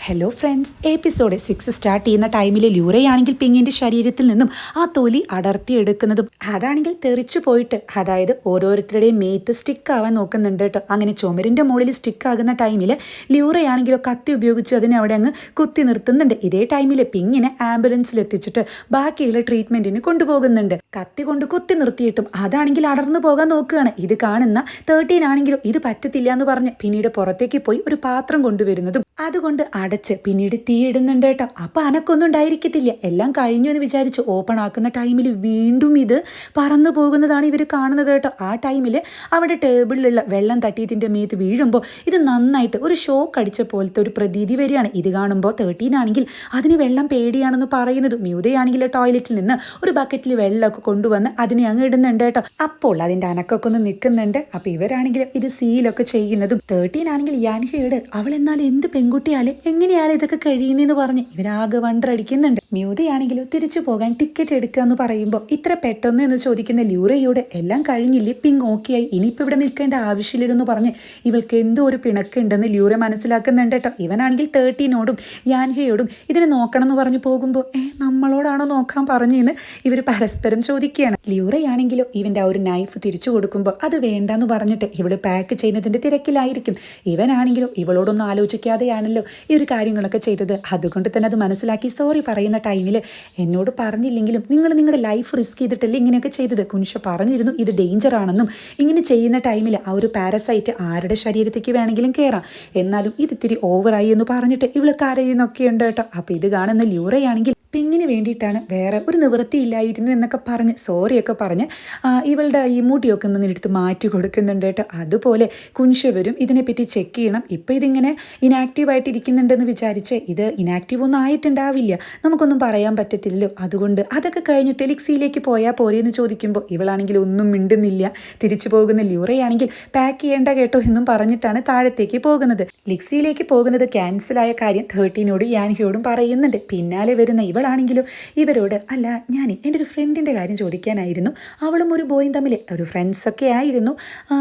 Hello friends episode six start ചെയ്യുന്ന ടൈമിൽ ലൂറയാണെങ്കിൽ പിങ്ങിന്റെ ശരീരത്തിൽ നിന്നും ആ തൊലി അടർത്തിയെടുക്കുന്നതും അതാണെങ്കിൽ തെറിച്ചു പോയിട്ട് അതായത് ഓരോരുത്തരുടെയും മേത്ത് സ്റ്റിക്ക് ആവാൻ നോക്കുന്നുണ്ട് കേട്ടോ അങ്ങനെ ചുമരിന്റെ മുകളിൽ സ്റ്റിക്ക് ആകുന്ന ടൈമിൽ ലൂറയാണെങ്കിലോ കത്തി ഉപയോഗിച്ച് അതിനെ അവിടെ അങ്ങ് കുത്തി നിർത്തുന്നുണ്ട്. ഇതേ ടൈമിൽ പിങ്ങിനെ ആംബുലൻസിൽ എത്തിച്ചിട്ട് ബാക്കിയുള്ള ട്രീറ്റ്മെന്റിന് കൊണ്ടുപോകുന്നുണ്ട്. കത്തി കൊണ്ട് കുത്തി നിർത്തിയിട്ടും അതാണെങ്കിൽ അടർന്നു പോകാൻ നോക്കുകയാണ്. ഇത് കാണുന്ന തേർട്ടീൻ ആണെങ്കിലും ഇത് പറ്റത്തില്ല എന്ന് പറഞ്ഞ് പിന്നീട് പുറത്തേക്ക് പോയി ഒരു പാത്രം കൊണ്ടുവരുന്നതും അതുകൊണ്ട് അടച്ച് പിന്നീട് തീയിടുന്നുണ്ട് കേട്ടോ. അപ്പോൾ അനക്കൊന്നും ഉണ്ടായിരിക്കത്തില്ല. എല്ലാം കഴിഞ്ഞു എന്ന് വിചാരിച്ച് ഓപ്പൺ ആക്കുന്ന ടൈമിൽ വീണ്ടും ഇത് പറന്നു പോകുന്നതാണ് ഇവർ കാണുന്നത് കേട്ടോ. ആ ടൈമിൽ അവിടെ ടേബിളിലുള്ള വെള്ളം തട്ടിയതിന്റെ മേത്ത് വീഴുമ്പോൾ ഇത് നന്നായിട്ട് ഒരു ഷോക്ക് അടിച്ച പോലത്തെ ഒരു പ്രതീതി വരികയാണ്. ഇത് കാണുമ്പോൾ തേർട്ടീൻ ആണെങ്കിൽ അതിന് വെള്ളം പേടിയാണെന്ന് പറയുന്നത്. മ്യൂതയാണെങ്കിൽ ടോയ്ലറ്റിൽ നിന്ന് ഒരു ബക്കറ്റിൽ വെള്ളമൊക്കെ കൊണ്ടുവന്ന് അതിനെ അങ്ങ് ഇടുന്നുണ്ട് കേട്ടോ. അപ്പോൾ അതിന്റെ അനക്കൊക്കെ ഒന്ന് നിൽക്കുന്നുണ്ട്. അപ്പോൾ ഇവരാണെങ്കിൽ ഇത് സീലൊക്കെ ചെയ്യുന്നതും തേർട്ടീൻ ആണെങ്കിൽ യാൻഹയോട് അവൾ എന്നാൽ എന്ത് പെൺകുട്ടിയാൽ? എങ്ങനെയാലും ഇതൊക്കെ കഴിയുന്നതെന്ന് പറഞ്ഞ് ഇവരാകെ വണ്ടടിക്കുന്നുണ്ട് മ്യൂതയാണെങ്കിലും തിരിച്ചു പോകാൻ ടിക്കറ്റ് എടുക്കുക എന്ന് പറയുമ്പോൾ ഇത്ര പെട്ടെന്ന് എന്ന് ചോദിക്കുന്ന ലൂറയോട് എല്ലാം കഴിഞ്ഞില്ലേ? പിങ് ഓക്കെയായി. ഇനിയിപ്പോൾ ഇവിടെ നിൽക്കേണ്ട ആവശ്യമില്ലെന്ന് പറഞ്ഞ് ഇവൾക്ക് എന്തോ ഒരു പിണക്കുണ്ടെന്ന് ലൂറ മനസ്സിലാക്കുന്നുണ്ട് കേട്ടോ. ഇവനാണെങ്കിൽ തേർട്ടീനോടും യാൻഹയോടും ഇതിനെ നോക്കണം എന്ന് പറഞ്ഞു പോകുമ്പോൾ ഏ നമ്മളോടാണോ നോക്കാൻ പറഞ്ഞെന്ന്? ഇവർ പരസ്പരം ചോദിക്കുകയാണ്. ലൂറയാണെങ്കിലോ ഇവന്റെ ആ ഒരു നൈഫ് തിരിച്ചു കൊടുക്കുമ്പോൾ അത് വേണ്ടെന്ന് പറഞ്ഞിട്ട് ഇവൾ പാക്ക് ചെയ്യുന്നതിന്റെ തിരക്കിലായിരിക്കും. ഇവനാണെങ്കിലോ ഇവളോടൊന്നും ആലോചിക്കാതെയാണല്ലോ ഈ ഒരു കാര്യങ്ങളൊക്കെ ചെയ്തത്. അതുകൊണ്ട് തന്നെ അത് മനസ്സിലാക്കി സോറി പറയുന്ന ടൈമിൽ എന്നോട് പറഞ്ഞില്ലെങ്കിലും നിങ്ങൾ നിങ്ങളുടെ ലൈഫ് റിസ്ക് ചെയ്തിട്ടല്ലേ ഇങ്ങനെയൊക്കെ ചെയ്തത്? കുനിഷ പറഞ്ഞിരുന്നു ഇത് ഡേഞ്ചർ ആണെന്നും ഇങ്ങനെ ചെയ്യുന്ന ടൈമിൽ ആ ഒരു പാരസൈറ്റ് ആരുടെ ശരീരത്തേക്ക് വേണമെങ്കിലും കയറാം എന്നാലും ഇത് ഇത്തിരി ഓവറായി എന്ന് പറഞ്ഞിട്ട് ഇവൾ കരയുന്നൊക്കെ ഉണ്ട് കേട്ടോ. അപ്പോൾ ഇത് കാണുന്ന ലൂറയാണെങ്കിൽ പിങ്ങിന് വേണ്ടിയിട്ടാണ് വേറെ ഒരു നിവൃത്തിയില്ലായിരുന്നു എന്നൊക്കെ പറഞ്ഞ് സോറിയൊക്കെ പറഞ്ഞ് ഇവളുടെ ഈ മുടിയൊക്കെ ഒന്ന് എടുത്ത് മാറ്റി കൊടുക്കുന്നുണ്ട് കേട്ടോ. അതുപോലെ കുൻഷവരും ഇതിനെപ്പറ്റി ചെക്ക് ചെയ്യണം. ഇപ്പോൾ ഇതിങ്ങനെ ഇനാക്റ്റീവായിട്ട് ഇരിക്കുന്നുണ്ടെന്ന് വിചാരിച്ച് ഇത് ഇനാക്റ്റീവ് ഒന്നും ആയിട്ടുണ്ടാവില്ല. നമുക്കൊന്നും പറയാൻ പറ്റത്തില്ലല്ലോ. അതുകൊണ്ട് അതൊക്കെ കഴിഞ്ഞ് ടെലിക്സിയിലേക്ക് പോയാൽ പോരെയെന്ന് ചോദിക്കുമ്പോൾ ഇവളാണെങ്കിൽ ഒന്നും മിണ്ടുന്നില്ല. തിരിച്ചു പോകുന്ന ല്യൂറയാണെങ്കിൽ പാക്ക് ചെയ്യേണ്ട കേട്ടോ എന്നും പറഞ്ഞിട്ടാണ് താഴത്തേക്ക് പോകുന്നത്. ലിക്സിയിലേക്ക് പോകുന്നത് ക്യാൻസലായ കാര്യം തേർട്ടീനോട് യാൻഹിയോടും പറയുന്നുണ്ട്. പിന്നാലെ വരുന്ന ഇവളാണെങ്കിലും ഇവരോട് അല്ല ഞാൻ എന്റെ ഒരു ഫ്രണ്ടിന്റെ കാര്യം ചോദിക്കാനായിരുന്നു. അവളും ഒരു ബോയും തമ്മിൽ ഒരു ഫ്രണ്ട്സൊക്കെ ആയിരുന്നു.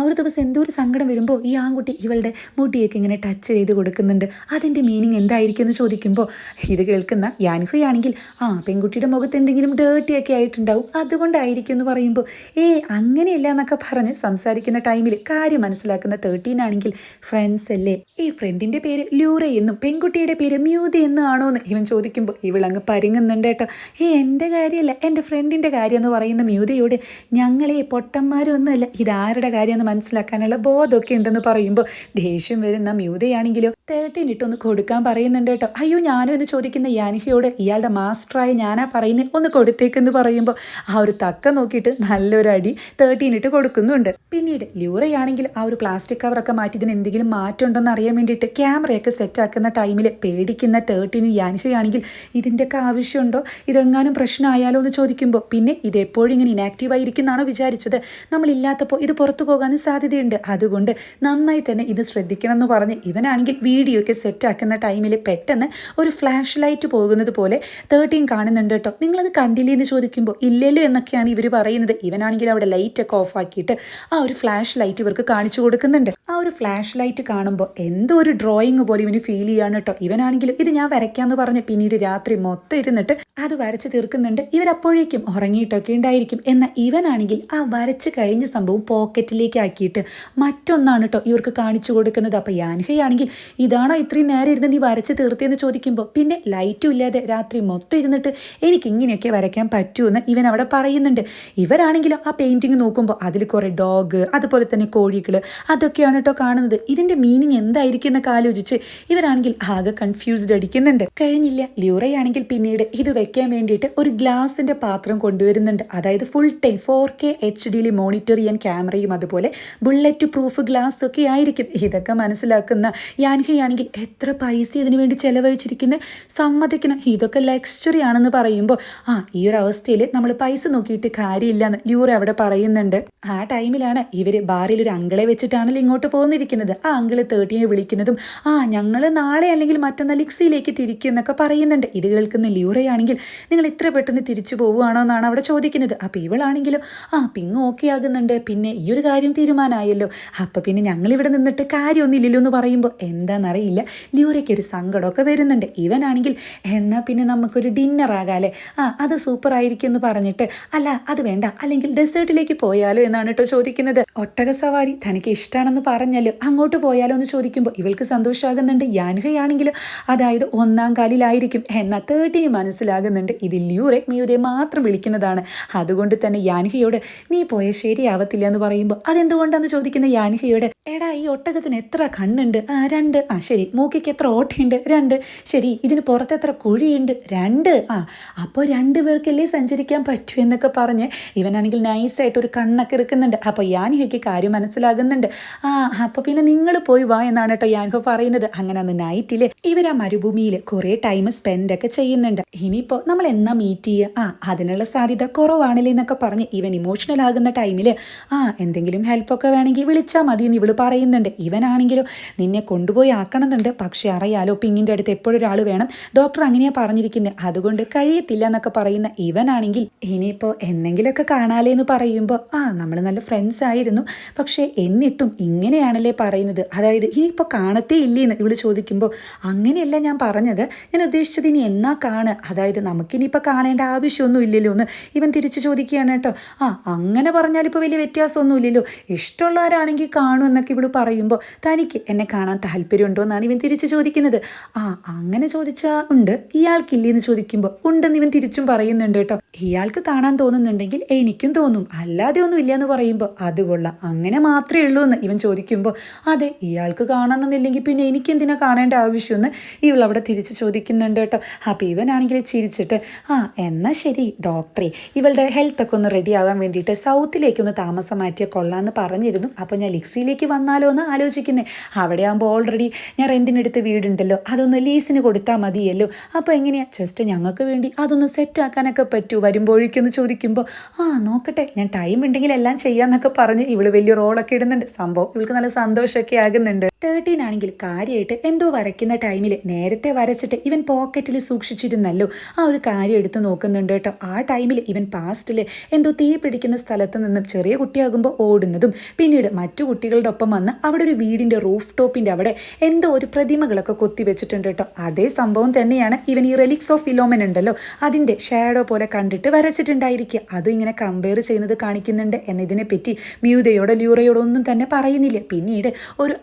ഒരു ദിവസം എന്തോ ഒരു സങ്കടം വരുമ്പോൾ ഈ ആൺകുട്ടി ഇവളുടെ മുടിയൊക്കെ ഇങ്ങനെ ടച്ച് ചെയ്ത് കൊടുക്കുന്നുണ്ട്. അതിന്റെ മീനിങ് എന്തായിരിക്കും എന്ന് ചോദിക്കുമ്പോൾ ഇത് കേൾക്കുന്ന യാൻഹുയാണെങ്കിൽ ആ പെൺകുട്ടിയുടെ മുഖത്ത് എന്തെങ്കിലും ഡേർട്ടിയൊക്കെ ആയിട്ടുണ്ടാവും. അതുകൊണ്ടായിരിക്കും എന്ന് പറയുമ്പോൾ ഏ അങ്ങനെയല്ല എന്നൊക്കെ പറഞ്ഞ് സംസാരിക്കുന്ന ടൈമിൽ കാര്യം മനസ്സിലാക്കുന്ന തേർട്ടീൻ ആണെങ്കിൽ ഫ്രണ്ട്സ് അല്ലേ? ഈ ഫ്രണ്ടിന്റെ പേര് ലൂറ എന്നും പെൺകുട്ടിയുടെ പേര് മ്യൂതി എന്നും ആണോ എന്ന് ഇവൻ ചോദിക്കുമ്പോൾ ഇവളങ്ങ് പരുങ്ങുന്നുണ്ട് കേട്ടോ. ഏ എന്റെ കാര്യമല്ല എന്റെ ഫ്രണ്ടിന്റെ കാര്യം എന്ന് പറയുന്ന മ്യൂതയോട് ഞങ്ങളെ പൊട്ടന്മാരൊന്നുമല്ല ഇതാരുടെ കാര്യമെന്ന് മനസ്സിലാക്കാനുള്ള ബോധമൊക്കെ ഉണ്ടെന്ന് പറയുമ്പോൾ ദേഷ്യം വരുന്ന മ്യൂതയാണെങ്കിലോ തേർട്ടീൻ ഇട്ടൊന്ന് കൊടുക്കാൻ പറയുന്നുണ്ട് കേട്ടോ. അയ്യോ ഞാനും എന്ന് ചോദിക്കുന്ന യാനിഹയോട് ഇയാളുടെ മാസ്റ്ററായ ഞാനാ പറയുന്നത് ഒന്ന് കൊടുത്തേക്കെന്ന് പറയുമ്പോൾ ആ ഒരു തക്ക നോക്കിയിട്ട് നല്ലൊരു അടി തേർട്ടീൻ ഇട്ട് കൊടുക്കുന്നുണ്ട്. പിന്നീട് ലൂറയാണെങ്കിൽ ആ ഒരു പ്ലാസ്റ്റിക് കവറൊക്കെ മാറ്റി ഇതിന് എന്തെങ്കിലും മാറ്റം അറിയാൻ വേണ്ടിയിട്ട് ക്യാമറയൊക്കെ സെറ്റ് ആക്കുന്ന ടൈമിൽ പേടിക്കുന്ന തേർട്ടീനും യാൻഹയാണെങ്കിൽ ഇതിന്റെയൊക്കെ ആവശ്യമുണ്ടോ? ഇതെങ്ങാനും പ്രശ്നമായാലോ എന്ന് ചോദിക്കുമ്പോൾ പിന്നെ ഇത് എപ്പോഴും ഇങ്ങനെ ഇനാക്റ്റീവ് ആയിരിക്കുന്നാണോ വിചാരിച്ചത്? നമ്മളില്ലാത്തപ്പോൾ ഇത് പുറത്തു പോകാനും സാധ്യതയുണ്ട്. അതുകൊണ്ട് നന്നായി തന്നെ ഇത് ശ്രദ്ധിക്കണം എന്ന് പറഞ്ഞ് ഇവനാണെങ്കിൽ വീഡിയോ ഒക്കെ സെറ്റ് ആക്കുന്ന ടൈമിൽ പെട്ടെന്ന് ഒരു ഫ്ലാഷ് ലൈറ്റ് പോകുന്നത് പോലെ തേർട്ടീൻ കാണുന്നുണ്ട് കേട്ടോ. നിങ്ങളത് കണ്ടില്ലേ എന്ന് ചോദിക്കുമ്പോൾ ഇല്ലല്ലോ എന്നൊക്കെയാണ് ഇവർ പറയുന്നത്. ഇവനാണെങ്കിൽ അവിടെ ലൈറ്റ് ഒക്കെ ഓഫ് ആക്കിയിട്ട് ആ ഒരു ഫ്ലാഷ് ലൈറ്റ് ഇവർക്ക് കാണിച്ചു കൊടുക്കുന്നുണ്ട്. ആ ഒരു ഫ്ലാഷ് ലൈറ്റ് കാണുമ്പോൾ എന്തോ ഒരു ഡ്രോയിങ് പോലെ ഇവന് ഫീൽ ചെയ്യാണ് കേട്ടോ. ഇവനാണെങ്കിലും ഇത് ഞാൻ വരയ്ക്കാമെന്ന് പറഞ്ഞ് പിന്നീട് രാത്രി മൊത്തം ഇരുന്നിട്ട് അത് വരച്ച് തീർക്കുന്നുണ്ട്. ഇവരപ്പോഴേക്കും ഉറങ്ങിയിട്ടൊക്കെ ഉണ്ടായിരിക്കും. എന്നാൽ ഇവനാണെങ്കിൽ ആ വരച്ച് കഴിഞ്ഞ സംഭവം പോക്കറ്റിലേക്ക് ആക്കിയിട്ട് മറ്റൊന്നാണ് കേട്ടോ ഇവർക്ക് കാണിച്ചു കൊടുക്കുന്നത്. അപ്പോൾ യാൻഹയാണെങ്കിൽ ഇതാണോ ഇത്രയും നേരം ഇരുന്ന് നീ വരച്ച് തീർത്തിയെന്ന് ചോദിക്കുമ്പോൾ പിന്നെ ലൈറ്റും ഇല്ലാതെ രാത്രി മൊത്തം ഇരുന്നിട്ട് എനിക്ക് ഇങ്ങനെയൊക്കെ വരയ്ക്കാൻ പറ്റുമെന്ന് ഇവൻ അവിടെ പറയുന്നുണ്ട്. ഇവരാണെങ്കിലും ആ പെയിന്റിങ് നോക്കുമ്പോൾ അതിൽ കുറേ ഡോഗ് അതുപോലെ തന്നെ കോഴികൾ അതൊക്കെയാണ് കേട്ടോ കാണുന്നത്. ഇതിന്റെ മീനിങ് എന്തായിരിക്കും എന്നൊക്കെ ആലോചിച്ച് ഇവരാണെങ്കിൽ ആകെ കൺഫ്യൂസ്ഡ് അടിക്കുന്നുണ്ട്. കഴിഞ്ഞില്ല. ല്യൂറയാണെങ്കിൽ പിന്നീട് ഇത് വെക്കാൻ വേണ്ടിയിട്ട് ഒരു ഗ്ലാസിന്റെ പാത്രം കൊണ്ടുവരുന്നുണ്ട്. അതായത് full time four K H ഡിയിൽ മോണിറ്റർ ചെയ്യാൻ ക്യാമറയും അതുപോലെ ബുള്ളറ്റ് പ്രൂഫ് ഗ്ലാസ് ഒക്കെ ആയിരിക്കും. ഇതൊക്കെ മനസ്സിലാക്കുന്ന യാൻഹയാണെങ്കിൽ എത്ര പൈസ ഇതിനു വേണ്ടി ചെലവഴിച്ചിരിക്കുന്നത് സമ്മതിക്കണം. ഇതൊക്കെ ലക്ഷറി ആണെന്ന് പറയുമ്പോൾ ആ ഈ ഒരു അവസ്ഥയിൽ നമ്മൾ പൈസ നോക്കിയിട്ട് കാര്യമില്ല എന്ന് ലൂർ അവിടെ പറയുന്നുണ്ട്. ആ ടൈമിലാണ് ഇവർ ബാറിൽ ഒരു അങ്കിളെ വെച്ചിട്ടാണല്ലോ ഇങ്ങോട്ട് പോകുന്നിരിക്കുന്നത് ആ അങ്കിൾ തേർട്ടീനെ വിളിക്കുന്നതും ആ ഞങ്ങൾ നാളെ അല്ലെങ്കിൽ മറ്റന്നാൾ ലിക്സിയിലേക്ക് തിരിക്കും എന്നൊക്കെ പറയുന്നുണ്ട്. ഇത് കേൾക്കുന്ന ലിയൂറ ലിയൂറയാണെങ്കിൽ നിങ്ങൾ ഇത്ര പെട്ടെന്ന് തിരിച്ചു പോവുകയാണോ എന്നാണ് അവിടെ ചോദിക്കുന്നത്. അപ്പോൾ ഇവളാണെങ്കിലും ആ പിങ് ഓക്കെ ആകുന്നുണ്ട്. പിന്നെ ഈ ഒരു കാര്യം തീരുമാനമായല്ലോ. അപ്പോൾ പിന്നെ ഞങ്ങളിവിടെ നിന്നിട്ട് കാര്യമൊന്നുമില്ലല്ലോ എന്ന് പറയുമ്പോൾ എന്താണെന്നറിയില്ല ലിയൂറയ്ക്ക് ഒരു സങ്കടമൊക്കെ വരുന്നുണ്ട്. ഇവനാണെങ്കിൽ എന്നാൽ പിന്നെ നമുക്കൊരു ഡിന്നർ ആകാല്ലേ ആ അത് സൂപ്പർ ആയിരിക്കും എന്ന് പറഞ്ഞിട്ട് അല്ല അത് വേണ്ട. അല്ലെങ്കിൽ ഡെസേർട്ടിലേക്ക് പോയാലോ എന്നാണ് കേട്ടോ ചോദിക്കുന്നത്. ഒട്ടക സവാരി തനിക്ക് ഇഷ്ടമാണെന്ന് പറഞ്ഞല്ലോ. അങ്ങോട്ട് പോയാലോ എന്ന് ചോദിക്കുമ്പോൾ ഇവൾക്ക് സന്തോഷമാകുന്നുണ്ട് യാൻഹയാണെങ്കിലും അതായത് ഒന്നാം കാലിലായിരിക്കും. എന്നാൽ തേർട്ടിന് മനസ്സിലാകുന്നുണ്ട്. ഇത് ല്യൂറെ മിയൂരെ മാത്രം വിളിക്കുന്നതാണ്. അതുകൊണ്ട് തന്നെ യാൻഹയോട് നീ പോയ ശരിയാവത്തില്ല എന്ന് പറയുമ്പോൾ അതെന്തുകൊണ്ടാന്ന് ചോദിക്കുന്ന യാൻഹയോട് എടാ ഈ ഒട്ടകത്തിന് എത്ര കണ്ണുണ്ട്? ആ രണ്ട്. ആ ശരി. മൂക്കിക്ക് എത്ര ഓട്ടയുണ്ട്? രണ്ട്. ശരി ഇതിന് പുറത്ത് എത്ര കുഴിയുണ്ട്? രണ്ട്. ആ അപ്പോൾ രണ്ട് പേർക്കല്ലേ സഞ്ചരിക്കാൻ പറ്റൂ എന്നൊക്കെ പറഞ്ഞ് ഇവനാണെങ്കിൽ നൈസായിട്ട് ഒരു കണ്ണൊക്കെ ഇറക്കുന്നുണ്ട് അപ്പോൾ യാൻഹയ്ക്ക് കാര്യം മനസ്സിലാകുന്നുണ്ട്. ആ അപ്പോൾ പിന്നെ നിങ്ങൾ പോയി വാ എന്നാണ് കേട്ടോ യാൻഹോ പറയുന്നത്. അങ്ങനെ അന്ന് നൈറ്റിൽ ഇവർ ആ മരുഭൂമിയിൽ കുറേ ടൈം സ്പെൻഡ് ഒക്കെ ചെയ്യുന്നുണ്ട് ഇനിയിപ്പോൾ നമ്മൾ എന്നാ മീറ്റ് ചെയ്യുക ആ അതിനുള്ള സാധ്യത കുറവാണല്ലേ എന്നൊക്കെ പറഞ്ഞ് ഇവൻ ഇമോഷണൽ ആകുന്ന ടൈമിൽ ആ എന്തെങ്കിലും ഹെൽപ്പൊക്കെ വേണമെങ്കിൽ വിളിച്ചാൽ മതി എന്ന് ഇവൾ പറയുന്നുണ്ട്. ഇവനാണെങ്കിലും നിന്നെ കൊണ്ടുപോയി ആക്കണമെന്നുണ്ട്. പക്ഷേ അറിയാലോ പിങ്ങിന്റെ അടുത്ത് എപ്പോഴും ഒരാൾ വേണം. ഡോക്ടർ അങ്ങനെയാ പറഞ്ഞിരിക്കുന്നത് അതുകൊണ്ട് കഴിയത്തില്ല എന്നൊക്കെ പറയുന്ന ഇവനാണെങ്കിൽ ഇനിയിപ്പോൾ എന്തെങ്കിലുമൊക്കെ കാണാലേ എന്ന് പറയുമ്പോൾ ആ നമ്മൾ നല്ല ഫ്രണ്ട്സ് ആയിരുന്നു. പക്ഷേ എന്നിട്ടും ഇങ്ങനെയാണല്ലേ പറയുന്നത്. അതായത് ഇനിയിപ്പോൾ കാണത്തേ ഇല്ലേന്ന് ഇവൾ ചോദിക്കുമ്പോൾ അങ്ങനെയല്ല ഞാൻ പറഞ്ഞത്. ഞാൻ ഉദ്ദേശിച്ചത് ഇനി എന്നാ കാണുക അതായത് നമുക്കിനിയിപ്പോൾ കാണേണ്ട ആവശ്യമൊന്നും ഇല്ലല്ലോ എന്ന് ഇവൻ തിരിച്ചു ചോദിക്കുകയാണ് കേട്ടോ. ആ അങ്ങനെ പറഞ്ഞാൽ ഇപ്പോൾ വലിയ വ്യത്യാസമൊന്നും ഇല്ലല്ലോ. ഇഷ്ടമുള്ളവരാണെങ്കിൽ കാണും എന്നൊക്കെ ഇവൾ പറയുമ്പോൾ തനിക്ക് എന്നെ കാണാൻ താല്പര്യമുണ്ടോ എന്നാണ് ഇവൻ തിരിച്ചു ചോദിക്കുന്നത്. ആ അങ്ങനെ ചോദിച്ചാൽ ഉണ്ട്. ഇയാൾക്കില്ലേന്ന് ചോദിക്കുമ്പോൾ ഉണ്ടെന്ന് ഇവൻ തിരിച്ചും പറയുന്നുണ്ട് കേട്ടോ. ഇയാൾക്ക് കാണാൻ തോന്നുന്നുണ്ടെങ്കിൽ എനിക്കും തോന്നും. അല്ലാതെ ഒന്നും ഇല്ല എന്ന് പറയുമ്പോൾ അത് കൊള്ളാം. അങ്ങനെ മാത്രമേ ഉള്ളൂ എന്ന് ഇവൻ ചോദിക്കുമ്പോൾ അതെ ഇയാൾക്ക് കാണണമെന്നില്ലെങ്കിൽ പിന്നെ എനിക്ക് എന്തിനാ കാണേണ്ട ആവശ്യമെന്ന് ഇവൾ അവിടെ തിരിച്ച് ചോദിക്കുന്നുണ്ട് കേട്ടോ. അപ്പോൾ ഇവനാണെങ്കിൽ ചിരിച്ചിട്ട് ആ എന്നാൽ ശരി ഡോക്ടറെ ഇവളുടെ ഹെൽത്ത് ഒക്കെ ഒന്ന് റെഡി ആവാൻ വേണ്ടിയിട്ട് സൗത്തിലേക്കൊന്ന് താമസം മാറ്റിയ കൊള്ളാമെന്ന് പറഞ്ഞിരുന്നു. അപ്പോൾ ഞാൻ ലിക്സിയിലേക്ക് വന്നാലോ എന്ന് ആലോചിക്കുന്നത് അവിടെ ആകുമ്പോൾ ഓൾറെഡി ഞാൻ റെന്റിനെടുത്ത് വീടുണ്ടല്ലോ അതൊന്ന് ലീസിന് കൊടുത്താൽ മതിയല്ലോ. അപ്പോൾ എങ്ങനെയാണ് ജസ്റ്റ് ഞങ്ങൾക്ക് വേണ്ടി അതൊന്ന് സെറ്റ് ആക്കാനൊക്കെ പറ്റൂ. വരുമ്പോഴേക്കൊന്ന് ചോദിക്കുമ്പോൾ ആ നോക്കട്ടെ ഞാൻ ടൈം ഉണ്ടെങ്കിൽ എല്ലാം ചെയ്യാമെന്നൊക്കെ പറഞ്ഞ് ഇവൾ വലിയ റോളൊക്കെ ഇടുന്നുണ്ട്. സംഭവം ഇവൾക്ക് നല്ല സന്തോഷമൊക്കെ ആകുന്നുണ്ട്. തേർട്ടീൻ ആണെങ്കിൽ കാര്യമായിട്ട് എന്തോ വരയ്ക്കുന്ന ടൈമിൽ നേരത്തെ വരച്ചിട്ട് ഇവൻ പോക്കറ്റിൽ സൂക്ഷിച്ചിരുന്നല്ലോ. ആ ഒരു കാര്യം എടുത്ത് നോക്കുന്നുണ്ട് കേട്ടോ. ആ ടൈമിൽ ഇവൻ പാസ്റ്റിൽ എന്തോ തീ പിടിക്കുന്ന സ്ഥലത്ത് നിന്നും ചെറിയ കുട്ടിയാകുമ്പോൾ ഓടുന്നതും പിന്നീട് മറ്റു കുട്ടികളുടെ ഒപ്പം വന്ന് അവിടെ ഒരു വീടിന്റെ റൂഫ് ടോപ്പിന്റെ അവിടെ എന്തോ ഒരു പ്രതിമകളൊക്കെ കൊത്തി വെച്ചിട്ടുണ്ട് കേട്ടോ. അതേ സംഭവം തന്നെയാണ് ഇവൻ ഈ റെലിക്സ് ഓഫ് ഫിലോമൻ ഉണ്ടല്ലോ. അതിന്റെ ഷാഡോ പോലെ കണ്ടിട്ട് വരച്ചിട്ടുണ്ടായിരിക്കുക. അതും ഇങ്ങനെ കമ്പയർ ചെയ്യുന്നത് കാണിക്കുന്നുണ്ട്. എന്നതിനെപ്പറ്റി മ്യൂതയോടോ ല്യൂറയോടോ ഒന്നും തന്നെ പറയുന്നില്ല. പിന്നീട് ഒരു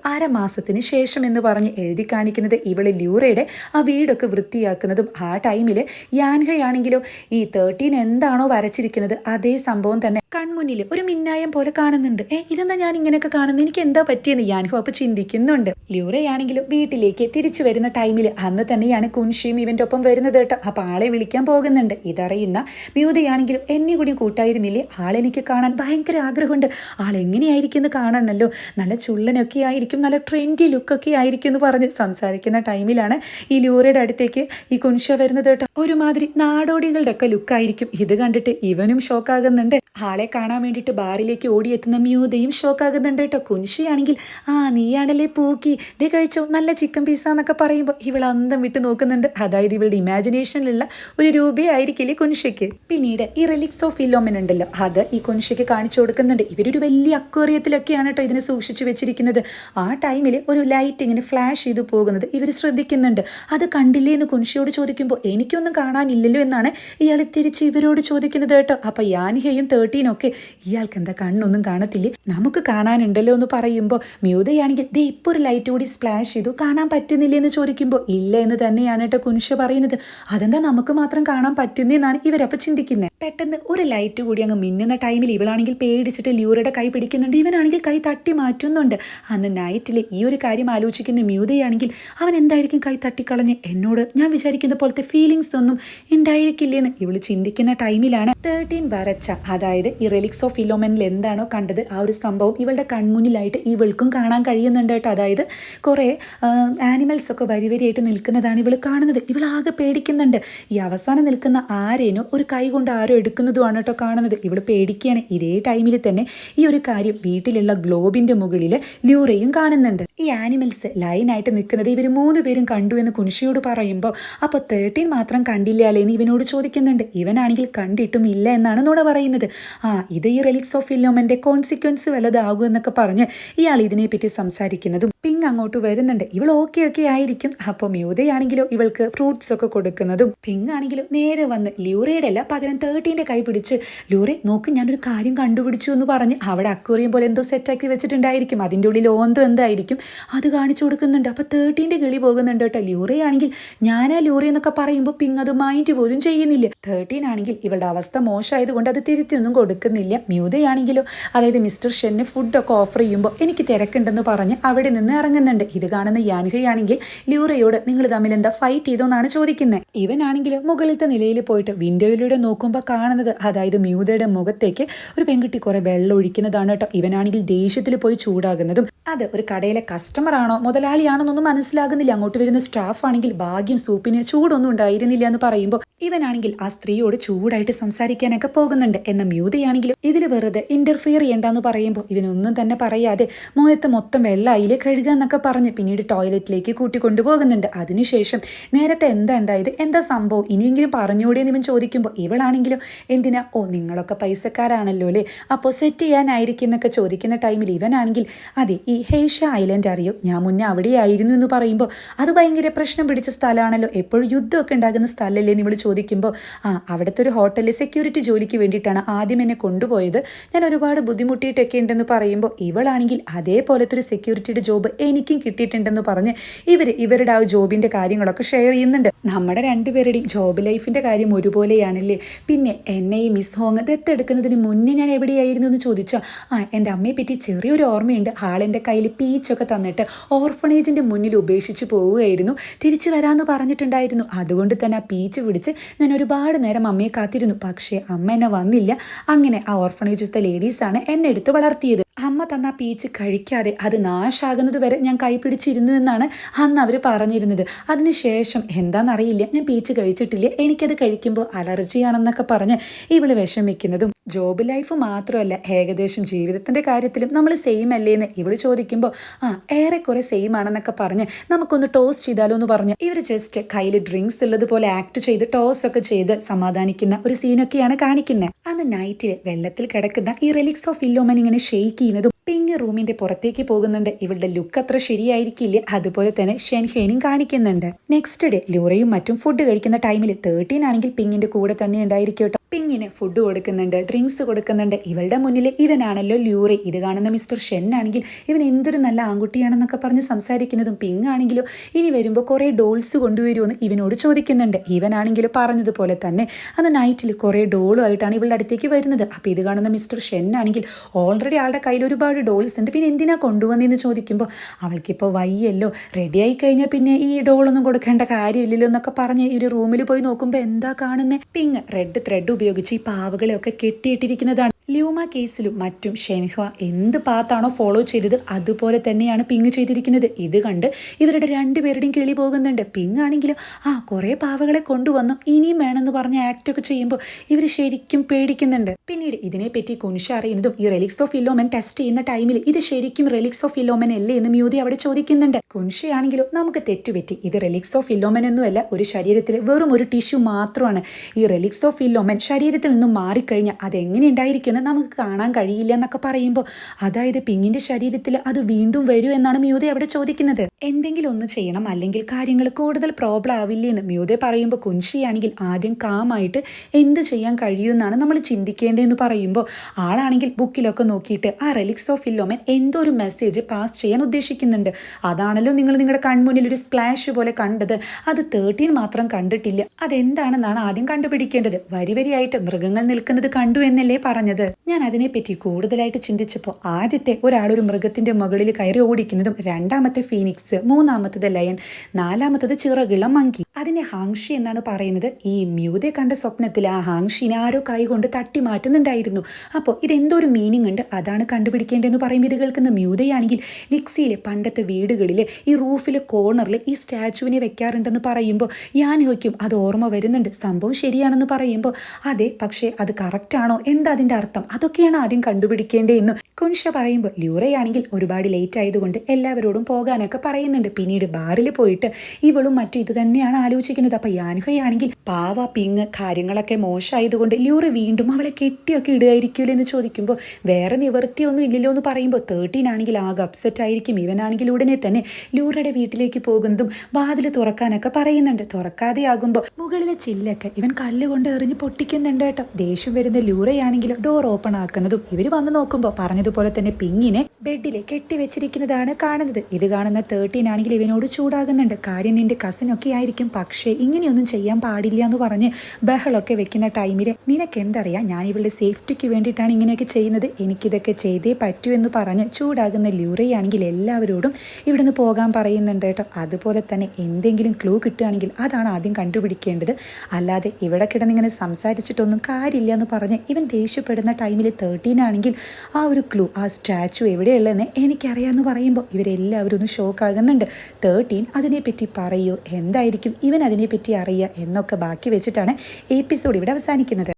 അരമാസത്തിന് ശേഷം എന്ന് പറഞ്ഞ് എഴുതി കാണിക്കുന്നത് ഇവൾ ലൂറയുടെ ആ വീടൊക്കെ വൃത്തിയാക്കുന്നതും ആ ടൈമിൽ യാൻഹയാണെങ്കിലോ ഈ തേർട്ടീൻ എന്താണോ വരച്ചിരിക്കുന്നത് അതേ സംഭവം തന്നെ കൺമുന്നിൽ ഒരു മിന്നായം പോലെ കാണുന്നുണ്ട്. ഏ ഇതെന്താ ഞാൻ ഇങ്ങനെയൊക്കെ കാണുന്നത് എനിക്ക് എന്താ പറ്റിയെന്ന് യാൻഹു അപ്പോൾ ചിന്തിക്കുന്നുണ്ട്. ലൂറയാണെങ്കിലും വീട്ടിലേക്ക് തിരിച്ചു വരുന്ന ടൈമിൽ അന്ന് തന്നെയാണ് കുൻഷിയും ഇവന്റെ ഒപ്പം വരുന്നത് കേട്ടോ. അപ്പോൾ ആളെ വിളിക്കാൻ പോകുന്നുണ്ട്. ഇതറിയുന്ന മ്യൂതയാണെങ്കിലും എന്നെ കൂടി കൂട്ടായിരുന്നില്ലേ? ആളെനിക്ക് കാണാൻ ഭയങ്കര ആഗ്രഹമുണ്ട്. ആൾ എങ്ങനെയായിരിക്കും എന്ന് കാണണമല്ലോ? നല്ല ചുള്ളനൊക്കെ ആയിരിക്കും നല്ല ട്രെൻഡി ലുക്കൊക്കെ ആയിരിക്കും എന്ന് പറഞ്ഞ് സംസാരിക്കുന്ന ടൈമിലാണ് ഈ ലൂറയുടെ അടുത്തേക്ക് ഈ കുൻഷ വരുന്നത് കേട്ടോ. ഒരുമാതിരി നാടോടികളുടെ ഒക്കെ ലുക്കായിരിക്കും ഇത് കണ്ടിട്ട് ഇവനും ഷോക്ക് ഷോക്കാകുന്നുണ്ട് ആളെ കാണാൻ വേണ്ടിയിട്ട് ബാറിലേക്ക് ഓടിയെത്തുന്ന മ്യൂതയും ഷോക്കാകുന്നുണ്ട് കേട്ടോ. കുൻഷിയാണെങ്കിൽ ആ നീയാണല്ലേ പൂക്കി? ദേ കഴിച്ചോ നല്ല ചിക്കൻ പീസ എന്നൊക്കെ പറയുമ്പോൾ ഇവൾ അന്തം വിട്ട് നോക്കുന്നുണ്ട്. അതായത് ഇവളുടെ ഇമാജിനേഷനിലുള്ള ഒരു രൂപയായിരിക്കില്ലേ കുൻഷയ്ക്ക്. പിന്നീട് ഈ റിലിക്സ് ഓഫ് ഫിലോമിൻ ഉണ്ടല്ലോ. അത് ഈ കുൻഷയ്ക്ക് കാണിച്ചു കൊടുക്കുന്നുണ്ട്. ഇവരൊരു വലിയ അക്വേറിയത്തിലൊക്കെയാണ് കേട്ടോ ഇതിനെ സൂക്ഷിച്ചു വെച്ചിരിക്കുന്നത്. ആ ടൈമിൽ ഒരു ലൈറ്റ് ഇങ്ങനെ ഫ്ലാഷ് ചെയ്തു പോകുന്നത് ഇവർ ശ്രദ്ധിക്കുന്നുണ്ട്. അത് കണ്ടില്ലേ എന്ന് കുൻഷിയോട് ചോദിക്കുമ്പോൾ എനിക്കൊന്നും കാണാനില്ലല്ലോ എന്നാണ് ഇയാൾ തിരിച്ച് ഇവരോട് ചോദിക്കുന്നത് കേട്ടോ. അപ്പം യാനിഹയും തേർട്ടീനും ഒക്കെ ഇയാൾക്ക് എന്താ കണ്ണൊന്നും കാണത്തില്ലേ? നമുക്ക് കാണാനുണ്ടല്ലോ എന്ന് പറയുമ്പോൾ മ്യൂതയാണെങ്കിൽ ദേ ഇപ്പോൾ ഒരു ലൈറ്റ് കൂടി സ്പ്ലാഷ് ചെയ്തു. കാണാൻ പറ്റുന്നില്ലേ? എന്ന് ചോദിക്കുമ്പോൾ ഇല്ല എന്ന് തന്നെയാണ് കേട്ടോ കുൻഷ പറയുന്നത്. അതെന്താ നമുക്ക് മാത്രം കാണാൻ പറ്റുന്നതെന്നാണ് ഇവരപ്പോൾ ചിന്തിക്കുന്നത് പെട്ടെന്ന് ഒരു ലൈറ്റ് കൂടി അങ്ങ് മിന്നുന്ന ടൈമിൽ ഇവളാണെങ്കിൽ പേടിച്ചിട്ട് ല്യൂറയുടെ കൈ പിടിക്കുന്നുണ്ട്. ഇവനാണെങ്കിൽ കൈ തട്ടി മാറ്റുന്നുണ്ട്. അന്ന് നൈറ്റിൽ ഈ ഒരു കാര്യം ആലോചിക്കുന്ന മ്യൂതയാണെങ്കിൽ അവൻ എന്തായിരിക്കും കൈ തട്ടിക്കളഞ്ഞ്? എന്നോട് ഞാൻ വിചാരിക്കുന്ന പോലത്തെ ഫീലിങ്സ് ഒന്നും ഉണ്ടായിരിക്കില്ലെന്ന്. ഇവൾ ചിന്തിക്കുന്ന ടൈമിലാണ് തേർട്ടീൻ വരച്ച അതായത് ഈ റെലിക്സ് ഓഫ് ഇലോമനിൽ എന്താണോ കണ്ടത് ആ ഒരു സംഭവം ഇവളുടെ കൺമുന്നിലായിട്ട് ഇവൾക്കും കാണാൻ കഴിയുന്നുണ്ട് കേട്ടോ. അതായത് കുറേ ആനിമൽസ് ഒക്കെ വരിവരിയായിട്ട് നിൽക്കുന്നതാണ് ഇവൾ കാണുന്നത്. ഇവൾ ആകെ പേടിക്കുന്നുണ്ട്. ഈ അവസാനം നിൽക്കുന്ന ആരേനോ ഒരു കൈ കൊണ്ട് ആരോ എടുക്കുന്നതുമാണ് കേട്ടോ കാണുന്നത്. ഇവൾ പേടിക്കുകയാണ്. ഇതേ ടൈമിൽ തന്നെ ഈ ഒരു കാര്യം വീട്ടിലുള്ള ഗ്ലോബിന്റെ മുകളിൽ ലൂറയും കാണുന്നുണ്ട്. ഈ ആനിമൽസ് ലൈനായിട്ട് നിൽക്കുന്നത് ഇവർ മൂന്ന് പേരും കണ്ടു എന്ന് കുൻഷിയോട് പറയുമ്പോൾ അപ്പോൾ തേർട്ടീൻ മാത്രം കണ്ടില്ല അല്ലേ? എന്ന് ഇവനോട് ചോദിക്കുന്നുണ്ട്. ഇവനാണെങ്കിൽ കണ്ടിട്ടും ഇല്ല എന്നാണ് നുണ പറയുന്നത്. ആ ഇത് ഈ റിലിക്സ് ഓഫ് ഇല്ലോമന്റെ കോൺസിക്വൻസ് വല്ലതാകും എന്നൊക്കെ പറഞ്ഞ് ഇയാൾ ഇതിനെപ്പറ്റി സംസാരിക്കുന്നതും പിങ് അങ്ങോട്ട് വരുന്നുണ്ട്. ഇവൾ ഓക്കെ ഒക്കെ ആയിരിക്കും. അപ്പോൾ മ്യൂതയാണെങ്കിലോ ഇവൾക്ക് ഫ്രൂട്ട്സ് ഒക്കെ കൊടുക്കുന്നതും. പിങ് ആണെങ്കിലോ നേരെ വന്ന് ലൂറയുടെ അല്ല പകരം തേർട്ടീന്റെ കൈ പിടിച്ച് ലൂറെ നോക്ക് ഞാനൊരു കാര്യം കണ്ടുപിടിച്ചു എന്ന് പറഞ്ഞ് അവിടെ അക്വേറിയം പോലെ എന്തോ സെറ്റാക്കി വെച്ചിട്ടുണ്ടായിരിക്കും. അതിന്റെ ഉള്ളിൽ ഓന്തോ എന്തായിരിക്കും? അത് കാണിച്ചു കൊടുക്കുന്നുണ്ട്. അപ്പോൾ തേർട്ടീന്റെ കിളി പോകുന്നുണ്ട് കേട്ടോ. ലൂറയാണെങ്കിൽ ഞാനാ ലൂറി എന്നൊക്കെ പറയുമ്പോൾ പിങ് അത് മൈൻഡ് പോലും ചെയ്യുന്നില്ല. തേർട്ടീൻ ആണെങ്കിൽ ഇവളുടെ അവസ്ഥ മോശമായതുകൊണ്ട് അത് തിരുത്തിയൊന്നും കൊടുക്കുന്നില്ല. മ്യൂതയാണെങ്കിലോ അതായത് മിസ്റ്റർ ഷെന്നെ ഫുഡൊക്കെ ഓഫർ ചെയ്യുമ്പോൾ എനിക്ക് തിരക്കുണ്ടെന്ന് പറഞ്ഞ് അവിടെ നിന്ന് ഇറങ്ങുന്നുണ്ട്. ഇത് കാണുന്ന യാൻഹയാണെങ്കിൽ ലൂറയോട് നിങ്ങൾ തമ്മിൽ എന്താ ഫൈറ്റ് ചെയ്തോ എന്നാണ് ചോദിക്കുന്നത് ഇവനാണെങ്കിലോ മുകളിലത്തെ നിലയിൽ പോയിട്ട് വിൻഡോയിലൂടെ നോക്കുമ്പോൾ കാണുന്നത് അതായത് മ്യൂതയുടെ മുഖത്തേക്ക് ഒരു പെൺകുട്ടി കുറെ വെള്ളം ഒഴിക്കുന്നതാണ് കേട്ടോ. ഇവനാണെങ്കിൽ ദേഷ്യത്തിൽ പോയി ചൂടാകുന്നതും അത് ഒരു കടയിലെ കസ്റ്റമർ ആണോ മുതലാളിയാണോ എന്നൊന്നും മനസ്സിലാകുന്നില്ല. അങ്ങോട്ട് വരുന്ന സ്റ്റാഫ് ആണെങ്കിൽ ഭാഗ്യം സൂപ്പിന് ചൂടൊന്നും ഉണ്ടായിരുന്നില്ല എന്ന് പറയുമ്പോൾ ഇവനാണെങ്കിൽ ആ സ്ത്രീയോട് ചൂടായിട്ട് സംസാരിക്കാനൊക്കെ പോകുന്നുണ്ട്. എന്ന മ്യൂതയാണെങ്കിലും ഇതിൽ വെറുതെ ഇന്റർഫിയർ ചെയ്യണ്ടെന്ന് പറയുമ്പോൾ ഇവനൊന്നും തന്നെ പറയാതെ മുഖത്ത് മൊത്തം വെള്ളയിൽ കഴുകുക എന്നൊക്കെ പറഞ്ഞ് പിന്നീട് ടോയ്ലറ്റിലേക്ക് കൂട്ടിക്കൊണ്ടുപോകുന്നുണ്ട് അതിനുശേഷം നേരത്തെ എന്താ ഉണ്ടായത്? എന്താ സംഭവം? ഇനിയെങ്കിലും പറഞ്ഞുകൂടെ എന്ന് ചോദിക്കുമ്പോൾ ഇവളാണെങ്കിലും? എന്തിനാ? ഓ നിങ്ങളൊക്കെ പൈസക്കാരാണല്ലോ അല്ലേ? അപ്പോൾ സെറ്റ് ചെയ്യാനായിരിക്കും എന്നൊക്കെ ചോദിക്കുന്ന ടൈമിൽ ഇവനാണെങ്കിൽ അതെ ഈ ഹേഷ ഐലൻഡ് അറിയോ? ഞാൻ മുന്നേ അവിടെയായിരുന്നു എന്ന് പറയുമ്പോൾ അത് ഭയങ്കര പ്രശ്നം പിടിച്ച സ്ഥലമാണല്ലോ. എപ്പോഴും യുദ്ധമൊക്കെ ഉണ്ടാകുന്ന സ്ഥലമല്ലേ എന്ന് ഇവൾ ചോദിക്കുമ്പോൾ ആ അവിടുത്തെ ഒരു ഹോട്ടലിൽ സെക്യൂരിറ്റി ജോലിക്ക് വേണ്ടിയിട്ടാണ് ആദ്യം എന്നെ കൊണ്ടുപോയത്. ഞാൻ ഒരുപാട് ബുദ്ധിമുട്ടിയിട്ടൊക്കെ ഉണ്ടെന്ന് പറയുമ്പോൾ ഇവളാണെങ്കിൽ അതേപോലത്തെ ഒരു സെക്യൂരിറ്റിയുടെ ജോബ് എനിക്കും കിട്ടിയിട്ടുണ്ടെന്ന് പറഞ്ഞ് ഇവർ ഇവരുടെ ആ ജോബിന്റെ കാര്യങ്ങളൊക്കെ ഷെയർ ചെയ്യുന്നുണ്ട്. നമ്മുടെ രണ്ടുപേരുടെയും ജോബ് ലൈഫിന്റെ കാര്യം ഒരുപോലെയാണല്ലേ? പിന്നെ എന്നെ ഈ മിസ് ഹോങ് ദത്തെടുക്കുന്നതിന് മുന്നേ ഞാൻ എവിടെയായിരുന്നു എന്ന് ചോദിച്ചോ ആ എന്റെ അമ്മയെ പറ്റി ചെറിയൊരു ഓർമ്മയുണ്ട്. ആളെന്റെ കയ്യിൽ പീച്ചൊക്കെ തന്നിട്ട് ഓർഫണേജിന്റെ മുന്നിൽ ഉപേക്ഷിച്ച് പോവുകയായിരുന്നു. തിരിച്ചു വരാമെന്ന് പറഞ്ഞിട്ടുണ്ടായിരുന്നു. അതുകൊണ്ട് തന്നെ ആ പീച്ച് പിടിച്ച് ഞാൻ ഒരുപാട് നേരം അമ്മയെ കാത്തിരുന്നു. പക്ഷേ അമ്മ എന്നെ വന്നില്ല. അങ്ങനെ ആ ഓർഫണേജിലത്തെ ലേഡീസാണ് എന്നെ എടുത്ത് വളർത്തിയത്. അമ്മ തന്ന പീച്ച് കഴിക്കാതെ അത് നാശാകുന്നത് വരെ ഞാൻ കൈപിടിച്ചിരുന്നു എന്നാണ് അന്ന് അവർ പറഞ്ഞിരുന്നത്. അതിനുശേഷം എന്താണെന്നറിയില്ല ഞാൻ പീച്ച് കഴിച്ചിട്ടില്ല. എനിക്കത് കഴിക്കുമ്പോൾ അലർജിയാണെന്നൊക്കെ പറഞ്ഞ് ഇവൾ വിഷമിക്കുന്നതും ജോബ് ലൈഫ് മാത്രമല്ല ഏകദേശം ജീവിതത്തിന്റെ കാര്യത്തിലും നമ്മൾ സെയിം അല്ലേ എന്ന് ഇവൾ ചോദിക്കുമ്പോൾ ആ ഏറെക്കുറെ സെയിം ആണെന്നൊക്കെ പറഞ്ഞ് നമുക്കൊന്ന് ടോസ് ചെയ്താലോ എന്ന് പറഞ്ഞ് ഇവർ ജസ്റ്റ് കയ്യിൽ ഡ്രിങ്ക്സ് ഉള്ളതുപോലെ ആക്ട് ചെയ്ത് ടോസ് ഒക്കെ ചെയ്ത് സമാധാനിക്കുന്ന ഒരു സീനൊക്കെയാണ് കാണിക്കുന്നത് അന്ന് നൈറ്റിൽ വെള്ളത്തിൽ കിടക്കുന്ന ഈ റിലിക്സ് ഓഫ് ഇല്ലോമൻ ഇങ്ങനെ ഷെയ്ക്ക് പിങ്ക് റൂമിന്റെ പുറത്തേക്ക് പോകുന്നുണ്ട്. ഇവളുടെ ലുക്ക് അത്ര ശരിയായിരിക്കില്ല. അതുപോലെ തന്നെ ഷെൻഹേനും കാണിക്കുന്നുണ്ട്. നെക്സ്റ്റ് ഡേ ലൂറയും മറ്റും ഫുഡ് കഴിക്കുന്ന ടൈമിൽ തേർട്ടീൻ ആണെങ്കിൽ പിങ്ങിന്റെ കൂടെ തന്നെ ഉണ്ടായിരിക്കും പിങ്ങിന് ഫുഡ് കൊടുക്കുന്നുണ്ട് ഡ്രിങ്ക്സ് കൊടുക്കുന്നുണ്ട്. ഇവളുടെ മുന്നിൽ ഇവനാണല്ലോ ലൂറി. ഇത് കാണുന്ന മിസ്റ്റർ ഷെൻ ആണെങ്കിൽ ഇവൻ എന്തൊരു നല്ല ആൺകുട്ടിയാണെന്നൊക്കെ പറഞ്ഞ് സംസാരിക്കുന്നതും പിങ് ആണെങ്കിലോ ഇനി വരുമ്പോൾ കുറേ ഡോൾസ് കൊണ്ടുവരുമെന്ന് ഇവനോട് ചോദിക്കുന്നുണ്ട്. ഇവനാണെങ്കിലും പറഞ്ഞതുപോലെ തന്നെ അന്ന് നൈറ്റിൽ കുറേ ഡോളുമായിട്ടാണ് ഇവളുടെ അടുത്തേക്ക് വരുന്നത്. അപ്പോൾ ഇത് കാണുന്ന മിസ്റ്റർ ഷെൻ ആണെങ്കിൽ ഓൾറെഡി ആളുടെ കയ്യിൽ ഒരുപാട് ഡോൾസ് ഉണ്ട് പിന്നെ എന്തിനാ കൊണ്ടുവന്നതെന്ന് ചോദിക്കുമ്പോൾ അവൾക്കിപ്പോൾ വയ്യല്ലോ. റെഡിയായി കഴിഞ്ഞാൽ പിന്നെ ഈ ഡോളൊന്നും കൊടുക്കേണ്ട കാര്യമില്ലല്ലോ എന്നൊക്കെ പറഞ്ഞ് ഒരു റൂമിൽ പോയി നോക്കുമ്പോൾ എന്താ കാണുന്നത് പിങ് റെഡ് ത്രെഡ് ഉപയോഗിച്ച് ഈ പാവകളെയൊക്കെ കെട്ടിയിട്ടിരിക്കുന്നതാണ്. ല്യൂമ കേസിലും മറ്റും ഷെൻഹ എന്ത് പാത്താണോ ഫോളോ ചെയ്തത് അതുപോലെ തന്നെയാണ് പിങ് ചെയ്തിരിക്കുന്നത്. ഇത് കണ്ട് ഇവരുടെ രണ്ടുപേരുടെയും കിളി പോകുന്നുണ്ട്. പിങ് ആണെങ്കിലും ആ കുറേ പാവകളെ കൊണ്ടുവന്നു. ഇനിയും വേണമെന്ന് പറഞ്ഞ ഒക്കെ ചെയ്യുമ്പോൾ ഇവർ ശരിക്കും പേടിക്കുന്നുണ്ട്. പിന്നീട് ഇതിനെപ്പറ്റി കുൻഷ അറിയുന്നതും ഈ റെലിക്സ് ഓഫ് ഇല്ലോമൻ ടെസ്റ്റ് ചെയ്യുന്ന ടൈമിൽ ഇത് ശരിക്കും റെലിക്സ് ഓഫ് ഇല്ലോമൻ അല്ലേ എന്ന് മ്യൂതി അവിടെ ചോദിക്കുന്നുണ്ട്. കുൻഷയാണെങ്കിലും നമുക്ക് തെറ്റുപറ്റി. ഇത് റെലിക്സ് ഓഫ് ഇല്ലോമൻ ഒന്നുമല്ല ഒരു ശരീരത്തിൽ വെറും ഒരു ടിഷ്യൂ മാത്രമാണ്. ഈ റെലിക്സ് ഓഫ് ഇല്ലോമൻ ശരീരത്തിൽ നിന്നും മാറിക്കഴിഞ്ഞാൽ അതെങ്ങനെ ഉണ്ടായിരിക്കുമെന്ന് നമുക്ക് കാണാൻ കഴിയില്ല എന്നൊക്കെ പറയുമ്പോൾ അതായത് പിങ്ങിന്റെ ശരീരത്തിൽ അത് വീണ്ടും വരൂ എന്നാണ് മ്യൂതെ അവിടെ ചോദിക്കുന്നത്. എന്തെങ്കിലും ഒന്ന് ചെയ്യണം അല്ലെങ്കിൽ കാര്യങ്ങൾ കൂടുതൽ പ്രോബ്ലം ആവില്ലേ എന്ന് മ്യൂതെ പറയുമ്പോൾ കുൻഷിയാണെങ്കിൽ ആദ്യം കാമായിട്ട് എന്ത് ചെയ്യാൻ കഴിയുമെന്നാണ് നമ്മൾ ചിന്തിക്കേണ്ടതെന്ന് പറയുമ്പോൾ ആളാണെങ്കിൽ ബുക്കിലൊക്കെ നോക്കിയിട്ട് ആ റെലിക്സ് ഓഫ് ഇല്ലോമൻ എന്തോ ഒരു മെസ്സേജ് പാസ് ചെയ്യാൻ ഉദ്ദേശിക്കുന്നുണ്ട്. അതാണല്ലോ നിങ്ങൾ നിങ്ങളുടെ കൺമുന്നിൽ ഒരു സ്പ്ലാഷ് പോലെ കണ്ടത്. അത് തേർട്ടീൻ മാത്രം കണ്ടിട്ടില്ല. അതെന്താണെന്നാണ് ആദ്യം കണ്ടുപിടിക്കേണ്ടത്? വരി വരിയായിട്ട് മൃഗങ്ങൾ നിൽക്കുന്നത് കണ്ടു എന്നല്ലേ പറഞ്ഞത്. ഞാൻ അതിനെപ്പറ്റി കൂടുതലായിട്ട് ചിന്തിച്ചപ്പോൾ ആദ്യത്തെ ഒരാൾ ഒരു മൃഗത്തിന്റെ മുകളിൽ കയറി ഓടിക്കുന്നതും രണ്ടാമത്തെ ഫീനിക്സ് മൂന്നാമത്തത് ലയൺ നാലാമത്തത് ചിറകിളം മങ്കി അതിനെ ഹാങ്ഷി എന്നാണ് പറയുന്നത്. ഈ മ്യൂതെ കണ്ട സ്വപ്നത്തിൽ ആ ഹാങ്ഷിനെ ആരോ കൈകൊണ്ട് തട്ടി മാറ്റുന്നുണ്ടായിരുന്നു അപ്പോൾ ഇതെന്തോ ഒരു മീനിങ് ഉണ്ട്? അതാണ് കണ്ടുപിടിക്കേണ്ടതെന്ന് പറയുമ്പോൾ ഇത് കേൾക്കുന്ന മ്യൂതയാണെങ്കിൽ ലിക്സിയിലെ പണ്ടത്തെ വീടുകളിൽ ഈ റൂഫിൽ കോർണറിൽ ഈ സ്റ്റാച്ചുവിനെ വെക്കാറുണ്ടെന്ന് പറയുമ്പോൾ ഞാൻ ചോദിക്കും അത് ഓർമ്മ വരുന്നുണ്ട്. സംഭവം ശരിയാണെന്ന് പറയുമ്പോൾ അതെ പക്ഷേ അത് കറക്റ്റാണോ? എന്താ അതിന്റെ അർത്ഥം? അതൊക്കെയാണ് ആദ്യം കണ്ടുപിടിക്കേണ്ടതെന്ന്. കുൻഷ പറയുമ്പോൾ ല്യൂറയാണെങ്കിൽ ഒരുപാട് ലേറ്റ് ആയതുകൊണ്ട് എല്ലാവരോടും പോകാനൊക്കെ പറയുന്നുണ്ട്. പിന്നീട് ബാറിൽ പോയിട്ട് ഇവളും മറ്റും ഇത് തന്നെയാണ് ആലോചിക്കുന്നത്. അപ്പം യാൻഹയാണെങ്കിൽ പാവ പിങ് കാര്യങ്ങളൊക്കെ മോശമായതുകൊണ്ട് ല്യൂറ വീണ്ടും അവളെ കെട്ടിയൊക്കെ ഇടുകയായിരിക്കുമല്ലോ എന്ന് ചോദിക്കുമ്പോൾ വേറെ നിവൃത്തിയൊന്നും ഇല്ലല്ലോ എന്ന് പറയുമ്പോൾ തേർട്ടീൻ ആണെങ്കിൽ ആകെ അപ്സെറ്റ് ആയിരിക്കും. ഇവനാണെങ്കിൽ ഉടനെ തന്നെ ലൂറയുടെ വീട്ടിലേക്ക് പോകുന്നതും വാതിൽ തുറക്കാനൊക്കെ പറയുന്നുണ്ട്. തുറക്കാതെ ആകുമ്പോൾ മുകളിലെ ചില്ലൊക്കെ ഇവൻ കല്ലുകൊണ്ട് എറിഞ്ഞ് പൊട്ടിക്കുന്നുണ്ട് കേട്ടോ. ദേഷ്യം വരുന്ന ലൂറയാണെങ്കിലും ഡോർ ഓപ്പൺ ആക്കുന്നതും ഇവർ വന്ന് നോക്കുമ്പോൾ പറഞ്ഞതുപോലെ തന്നെ പിങ്ങിനെ ബെഡിൽ കെട്ടിവെച്ചിരിക്കുന്നതാണ് കാണുന്നത്. ഇത് കാണുന്ന തേർട്ടീൻ ആണെങ്കിൽ ഇവനോട് ചൂടാകുന്നുണ്ട്. കാര്യം നിന്റെ കസിൻ ഒക്കെ ആയിരിക്കും. പക്ഷേ ഇങ്ങനെയൊന്നും ചെയ്യാൻ പാടില്ല എന്ന് പറഞ്ഞ് ബഹളൊക്കെ വെക്കുന്ന ടൈമിൽ നിനക്ക് എന്തറിയാം ഞാൻ ഇവളുടെ സേഫ്റ്റിക്ക് വേണ്ടിയിട്ടാണ് ഇങ്ങനെയൊക്കെ ചെയ്യുന്നത്. എനിക്കിതൊക്കെ ചെയ്തേ പറ്റൂ എന്ന് പറഞ്ഞ് ചൂടാകുന്ന ലൂറയാണെങ്കിൽ എല്ലാവരോടും ഇവിടുന്ന് പോകാൻ പറയുന്നുണ്ട് കേട്ടോ. അതുപോലെ തന്നെ എന്തെങ്കിലും ക്ലൂ കിട്ടുകയാണെങ്കിൽ അതാണ് ആദ്യം കണ്ടുപിടിക്കേണ്ടത്. അല്ലാതെ ഇവിടെ കിടന്നിങ്ങനെ സംസാരിച്ചിട്ടൊന്നും കാര്യമില്ല എന്ന് പറഞ്ഞ് ഇവൻ ദേഷ്യപ്പെടുന്ന ടൈമിൽ തേർട്ടീൻ ആണെങ്കിൽ ആ ഒരു ക്ലൂ ആ സ്റ്റാച്ചു എവിടെയുള്ളതെന്ന് എനിക്കറിയാമെന്ന് പറയുമ്പോൾ ഇവരെല്ലാവരും ഒന്ന് ഷോക്കാകുന്നുണ്ട് തേർട്ടീൻ അതിനെപ്പറ്റി പറയൂ എന്തായിരിക്കും ഇവൻ അതിനെപ്പറ്റി അറിയുക എന്നൊക്കെ ബാക്കി വെച്ചിട്ടാണ് എപ്പിസോഡ് ഇവിടെ അവസാനിക്കുന്നത്.